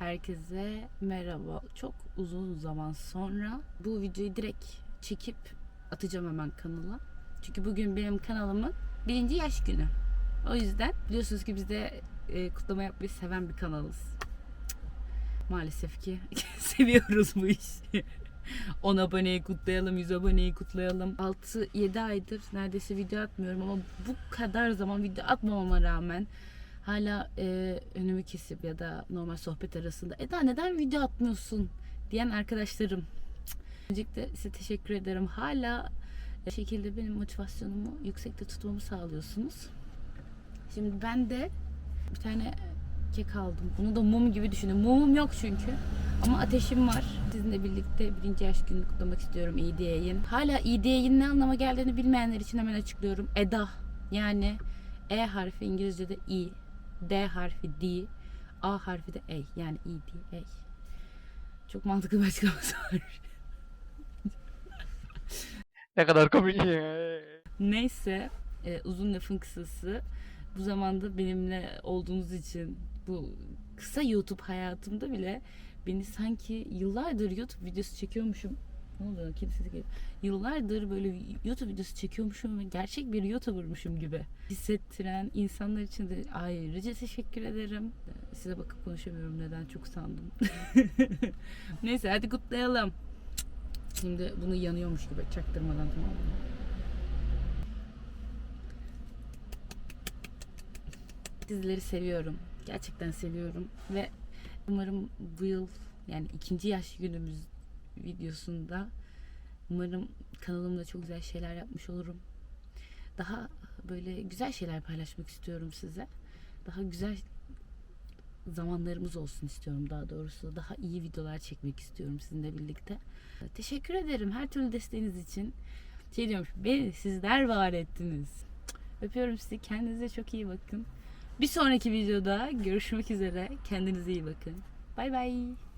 Herkese merhaba. Çok uzun zaman sonra bu videoyu direkt çekip atacağım hemen kanala. Çünkü bugün benim kanalımın birinci yaş günü. O yüzden biliyorsunuz ki biz de e, kutlama yapmayı seven bir kanalız. Maalesef ki seviyoruz bu işi. 10 aboneyi kutlayalım, 100 aboneyi kutlayalım. 6-7 aydır neredeyse video atmıyorum ama bu kadar zaman video atmamama rağmen hala e, önümü kesip ya da normal sohbet arasında Eda neden video atmıyorsun diyen arkadaşlarım. Öncelikle size teşekkür ederim. Hala bir şekilde benim motivasyonumu yüksekte tutmamı sağlıyorsunuz. Şimdi ben de bir tane kek aldım. Bunu da mum gibi düşünün. Mumum yok çünkü. Ama ateşim var. Sizinle birlikte birinci yaş gününü kutlamak istiyorum diye yayın. Hala diye yayın ne anlama geldiğini bilmeyenler için hemen açıklıyorum. Eda yani E harfi İngilizce'de i, D harfi D, A harfi de E yani i D E. Çok mantıklı bir açıklaması var. Ne kadar komik. Neyse e, uzun lafın kısası bu zamanda benimle olduğunuz için bu kısa YouTube hayatımda bile beni sanki yıllardır YouTube videosu çekiyormuşum. Ne oluyor? Sesi geliyor. Yıllardır böyle YouTube videosu çekiyormuşum ve gerçek bir YouTuber'mışım gibi hissettiren insanlar için de ayrıca teşekkür ederim. Size bakıp konuşamıyorum neden çok sandım. Neyse hadi kutlayalım. Şimdi bunu yanıyormuş gibi çaktırmadan tamam mı? Sizleri seviyorum. Gerçekten seviyorum. Ve umarım bu yıl yani ikinci yaş günümüz videosunda umarım kanalımda çok güzel şeyler yapmış olurum. Daha böyle güzel şeyler paylaşmak istiyorum size. Daha güzel zamanlarımız olsun istiyorum daha doğrusu. Daha iyi videolar çekmek istiyorum sizinle birlikte. Teşekkür ederim her türlü desteğiniz için. Şey diyormuş, beni sizler var ettiniz. Öpüyorum sizi. Kendinize çok iyi bakın. Bir sonraki videoda görüşmek üzere. Kendinize iyi bakın. Bay bay.